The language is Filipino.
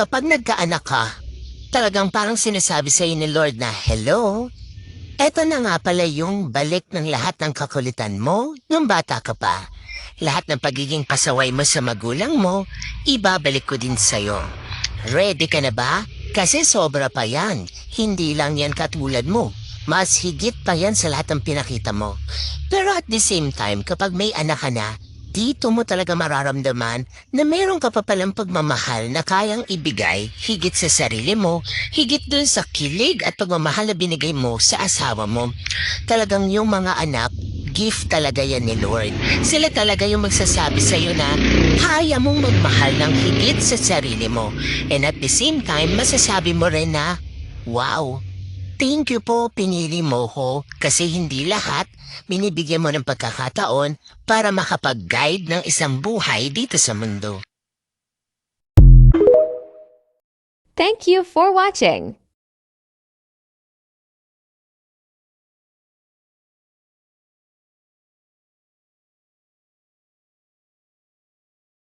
kapag nagkaanak ka, talagang parang sinasabi sa'yo ni Lord na, Hello, eto na nga pala yung balik ng lahat ng kakulitan mo nung bata ka pa. Lahat ng pagiging pasaway mo sa magulang mo, ibabalik ko din sa'yo. Ready ka na ba? Kasi sobra pa yan. Hindi lang yan katulad mo. Mas higit pa yan sa lahat ng pinakita mo. Pero at the same time, kapag may anak ka na, dito mo talaga mararamdaman na meron ka pa palang pagmamahal na kayang ibigay higit sa sarili mo, higit dun sa kilig at pagmamahal na binigay mo sa asawa mo. Talagang yung mga anak, gift talaga yan ni Lord. Sila talaga yung magsasabi sa'yo na kaya mong magmahal ng higit sa sarili mo. And at the same time, masasabi mo rin na, wow, Thank you po, pinili mo ko kasi hindi lahat binibigyan mo ng pagkakataon para makapag-guide ng isang buhay dito sa mundo. Thank you for watching.